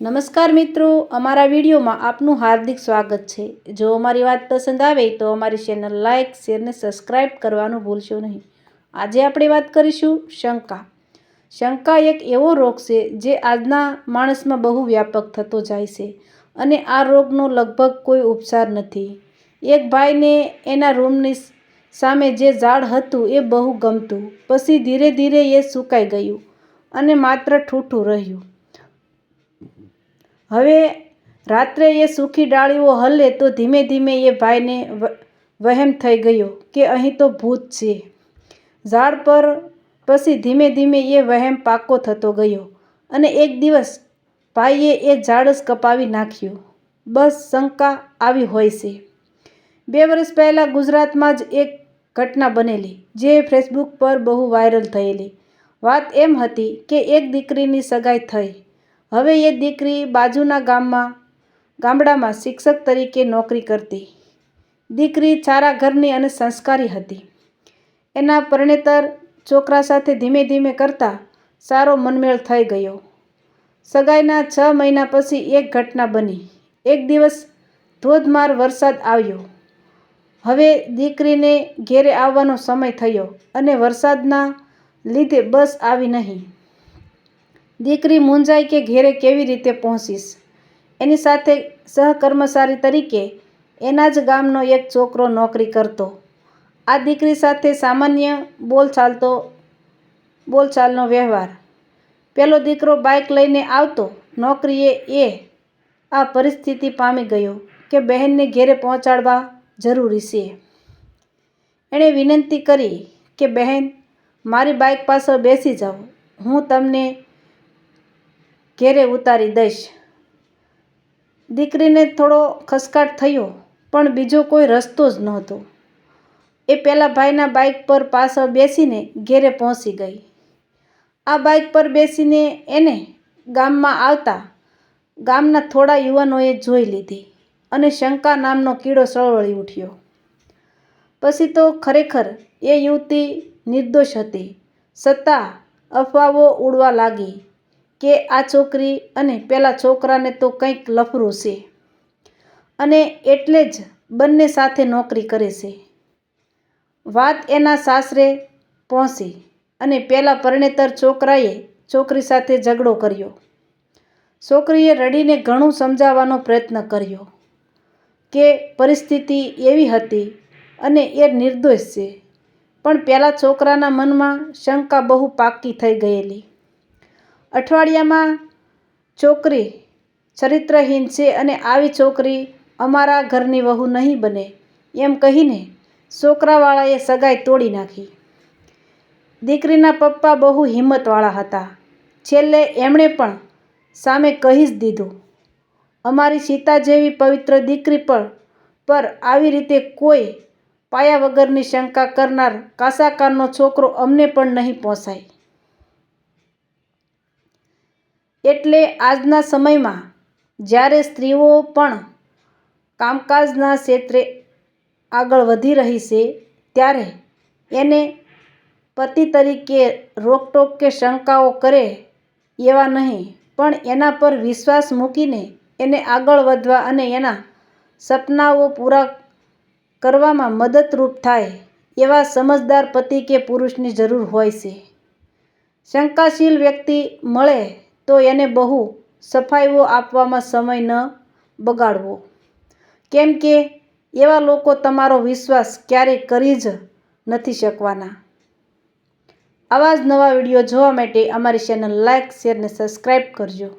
નમસ્કાર મિત્રો, અમારા વિડીયોમાં આપનું હાર્દિક સ્વાગત છે. જો અમારી વાત પસંદ આવે તો અમારી ચેનલ લાઇક શેર ને સબસ્ક્રાઈબ કરવાનું ભૂલશો નહીં. આજે આપણે વાત કરીશું શંકા. શંકા એક એવો રોગ છે જે આજના માણસમાં બહુ વ્યાપક થતો જાય છે અને આ રોગનો લગભગ કોઈ ઉપચાર નથી. એક ભાઈને એના રૂમની સામે જે ઝાડ હતું એ બહુ ગમતું, પછી ધીરે ધીરે એ સુકાઈ ગયું અને માત્ર ઠૂઠું રહ્યું. હવે રાત્રે એ સૂકી ડાળીઓ હલે તો ધીમે ધીમે એ ભાઈને વહેમ થઈ ગયો કે અહીં તો ભૂત છે. ઝાડ પર પછી ધીમે ધીમે એ વહેમ પાકો થતો ગયો અને એક દિવસ ભાઈએ એ ઝાડ જ કપાવી નાખ્યું. બસ શંકા આવી હોય છે. બે વર્ષ પહેલાં ગુજરાતમાં જ એક ઘટના બનેલી જે ફેસબુક પર બહુ વાયરલ થયેલી. વાત એમ હતી કે એક દીકરીની સગાઈ થઈ. હવે એ દીકરી બાજુના ગામમાં, ગામડામાં શિક્ષક તરીકે નોકરી કરતી. દીકરી સારા ઘરની અને સંસ્કારી હતી. એના પરણેતર છોકરા સાથે ધીમે ધીમે કરતાં સારો મનમેળ થઈ ગયો. સગાઈના છ મહિના પછી એક ઘટના બની. એક દિવસ ધોધમાર વરસાદ આવ્યો. હવે દીકરીને ઘેરે આવવાનો સમય થયો અને વરસાદના લીધે બસ આવી નહીં. દીકરી મૂંઝાઈ કે ઘેરે કેવી રીતે પહોંચીશ? એની સાથે સહકર્મચારી તરીકે એના જ ગામનો એક છોકરો નોકરી કરતો. આ દીકરી સાથે સામાન્ય બોલચાલતો, બોલચાલનો વ્યવહાર. પેલો દીકરો બાઇક લઈને આવતો, નોકરીએ એ આ પરિસ્થિતિ પામી ગયો કે બહેનને ઘેરે પહોંચાડવા જરૂરી છે. એણે વિનંતી કરી કે, બહેન, મારી બાઇક પાછળ બેસી જાઓ. હું તમને ઘેરે ઉતારી દઈશ. દીકરીને થોડો ખસકાટ થયો, પણ બીજો કોઈ રસ્તો જ નહોતો. એ પેલા ભાઈના બાઇક પર પાછળ બેસીને ઘેરે પહોંચી ગઈ. આ બાઇક પર બેસીને એને ગામમાં આવતા ગામના થોડા યુવાનોએ જોઈ લીધી અને શંકા નામનો કીડો સળવળી ઉઠ્યો. પછી તો ખરેખર એ યુવતી નિર્દોષ હતી. છતાં અફવાઓ ઉડવા લાગી. કે આ છોકરી અને પેલા છોકરાને તો કંઈક લફરું છે. અને એટલે જ બંને સાથે નોકરી કરે છે. વાત એના સાસરે પહોંચી અને પહેલાં પરણેતર છોકરાએ છોકરી સાથે ઝઘડો કર્યો. છોકરીએ રડીને ઘણું સમજાવવાનો પ્રયત્ન કર્યો કે પરિસ્થિતિ એવી હતી અને એ નિર્દોષ છે. પણ પહેલાં છોકરાના મનમાં શંકા બહુ પાકી થઈ ગયેલી. અઠવાડિયામાં છોકરી ચરિત્રહીન છે અને આવી છોકરી અમારા ઘરની વહુ નહીં બને. એમ કહીને છોકરાવાળાએ સગાઈ તોડી નાખી. દીકરીના પપ્પા બહુ હિંમતવાળા હતા. છેલ્લે એમણે પણ સામે કહી જ દીધું, અમારી સીતા જેવી પવિત્ર દીકરી પર પર આવી રીતે કોઈ પાયા વગરની શંકા કરનાર કાસાકારનો છોકરો અમને પણ નહીં પોસાય. એટલે આજના સમયમાં જ્યારે સ્ત્રીઓ પણ કામકાજના ક્ષેત્રે આગળ વધી રહી છે, ત્યારે એને પતિ તરીકે રોકટોક કે શંકાઓ કરે એવા નહીં, પણ એના પર વિશ્વાસ મૂકીને એને આગળ વધવા અને એના સપનાઓ પૂરા કરવામાં મદદરૂપ થાય એવા સમજદાર પતિ કે પુરુષની જરૂર હોય છે. શંકાશીલ વ્યક્તિ મળે તો એને બહુ સફાઈઓ આપવામાં સમય ન બગાડવો. કેમ કે એવા લોકો તમારો વિશ્વાસ ક્યારેય કરી જ નથી શકવાના. આવા જ નવા વીડિયો જોવા માટે અમારી ચેનલ લાઇક શેર અને સબસ્ક્રાઈબ કરજો.